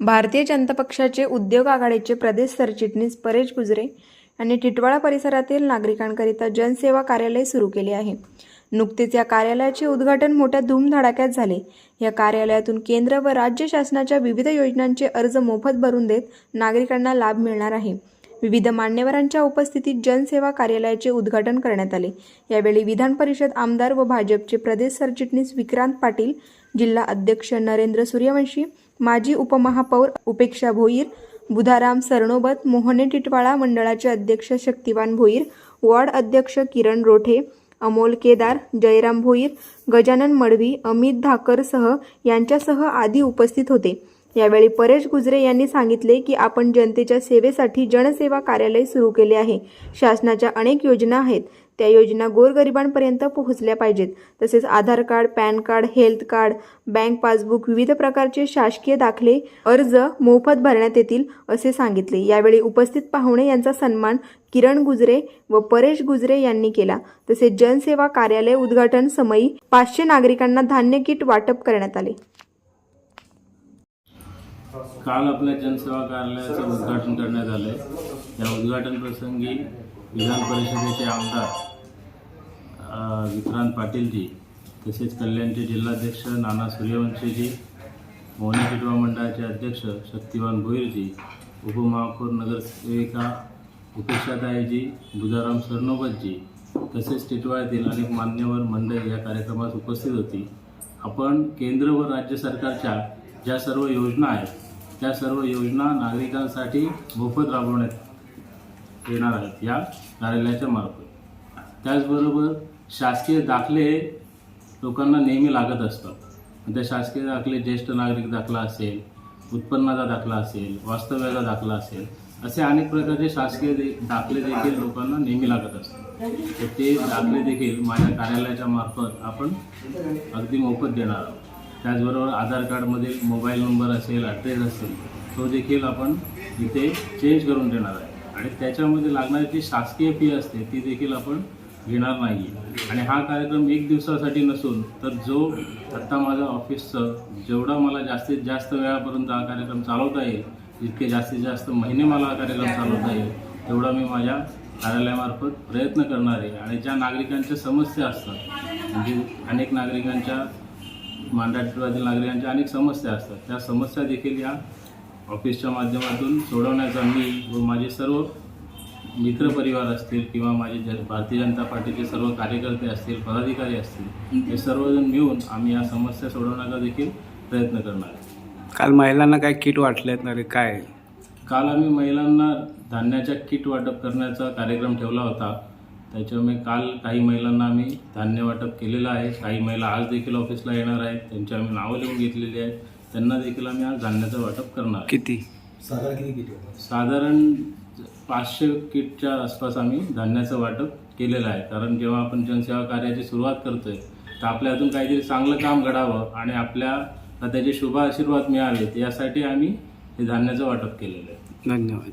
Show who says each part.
Speaker 1: भारतीय जनता पक्षाचे उद्योग आघाडीचे प्रदेश सरचिटणीस परेश गुजरे यांनी टिटवाळा परिसरातील नागरिकांकरिता जनसेवा कार्यालय सुरू केले आहे. नुकतेच या कार्यालयाचे उद्घाटन मोठ्या धूमधडाक्यात झाले. या कार्यालयातून केंद्र व राज्य शासनाच्या विविध योजनांचे अर्ज मोफत भरून देत नागरिकांना लाभ मिळणार आहे. विविध मान्यवरांच्या उपस्थितीत जनसेवा कार्यालयाचे उद्घाटन करण्यात आले. यावेळी विधान परिषद आमदार व भाजपचे प्रदेश सरचिटणीस विक्रांत पाटील जिल्हा अध्यक्ष नरेंद्र सूर्यवंशी माजी उपमहापौर उपेक्षा भोईर बुधाराम सरनोबत मोहने टिटवाळा मंडळाचे अध्यक्ष शक्तिवान भोईर वॉर्ड अध्यक्ष किरण रोठे अमोल केदार जयराम भोईर गजानन मडवी अमित धाकरसह यांच्यासह आदी उपस्थित होते. यावेळी परेश गुजरे यांनी सांगितले की आपण जनतेच्या सेवेसाठी जनसेवा कार्यालय सुरू केले आहे. शासनाच्या अनेक योजना आहेत. त्या योजना गोरगरिबांपर्यंत पोहोचल्या पाहिजेत. तसेच Aadhaar card PAN card health card bank passbook विविध प्रकारचे शासकीय दाखले अर्ज मोफत भरण्यात येतील असे सांगितले. यावेळी उपस्थित पाहुणे यांचा सन्मान किरण गुजरे व परेश गुजरे यांनी केला. तसेच जनसेवा कार्यालय उद्घाटन समयी पाचशे नागरिकांना धान्य किट वाटप करण्यात आले.
Speaker 2: काल आपल्या जनसेवा कार्यालयाचं उद्घाटन करण्यात आलं त्या या उद्घाटन प्रसंगी विधान परिषदेचे आमदार विक्रांत पाटीलजी तसेच कल्याणचे जिल्हाध्यक्ष नाना सूर्यवंशीजी मोहनी पिटवा मंडळाचे अध्यक्ष शक्तिवान भोईरजी उपमहापौर नगरसेविका उपेक्षाताईजी बुधाराम सरनोबतजी तसेच टिटवाळ्यातील अनेक मान्यवर मंडळी या कार्यक्रमात उपस्थित होती. आपण केंद्र व राज्य सरकारच्या ज्या सर्व योजना आहेत त्या सर्व योजना नागरिकांसाठी मोफत राबवण्यात येणार आहेत या कार्यालयाच्या मार्फत. त्याचबरोबर शासकीय दाखले हे लोकांना नेहमी लागत असतात. त्या शासकीय दाखले ज्येष्ठ नागरिक दाखला असेल उत्पन्नाचा दाखला असेल वास्तव्याचा दाखला असेल असे अनेक प्रकारचे शासकीय दे दाखले देखील लोकांना नेहमी लागत असतात. तर ते दाखले देखील माझ्या कार्यालयाच्या मार्फत आपण अगदी मोफत देणार आहोत. त्याचबरोबर आधार कार्डमध्ये मोबाईल नंबर असेल ॲड्रेस असेल तो देखील आपण इथे चेंज करून देणार आहे. आणि त्याच्यामध्ये लागणारी जी शासकीय फी असते ती देखील आपण घेणार नाही आणि हा कार्यक्रम एक दिवसासाठी नसून तर जो आत्ता माझ्या ऑफिसचं जेवढा मला जास्तीत जास्त वेळापर्यंत हा कार्यक्रम चालवता येईल जितके जास्तीत जास्त महिने मला हा कार्यक्रम चालवता येईल तेवढा मी माझ्या कार्यालयामार्फत प्रयत्न करणार आहे. आणि ज्या नागरिकांच्या समस्या असतात म्हणजे अनेक नागरिकांच्या मांडाटीवातील नागरिकांच्या अनेक समस्या असतात. त्या समस्या देखील या ऑफिसच्या माध्यमातून सोडवण्याचा मी व माझे सर्व मित्रपरिवार असतील किंवा माझे ज भारतीय जनता पार्टीचे सर्व कार्यकर्ते असतील पदाधिकारी असतील हे सर्वजण मिळून आम्ही या समस्या सोडवण्याचा देखील प्रयत्न करणार आहे.
Speaker 3: काल महिलांना काय किट वाटलेत ना रे? काय?
Speaker 2: काल आम्ही महिलांना धान्याच्या किट वाटप करण्याचा कार्यक्रम ठेवला होता. त्याच्यामुळे काल काही महिलांना आम्ही धान्य वाटप केलेलं आहे. काही महिला आज देखील ऑफिसला येणार आहेत. त्यांची आम्ही नावं लिहून घेतलेली आहेत. त्यांना देखील आम्ही आज धान्याचं वाटप करणार आहे.
Speaker 3: किती?
Speaker 2: साधारण पाचशे किटच्या आसपास आम्ही धान्याचं वाटप केलेलं आहे. कारण जेव्हा आपण जनसेवा कार्याची सुरुवात करतोय तर आपल्या हातून काहीतरी चांगलं काम घडावं आणि आपल्याला त्याचे शुभ आशीर्वाद मिळावेत यासाठी आम्ही हे धान्याचं वाटप केलेलं आहे.
Speaker 3: धन्यवाद.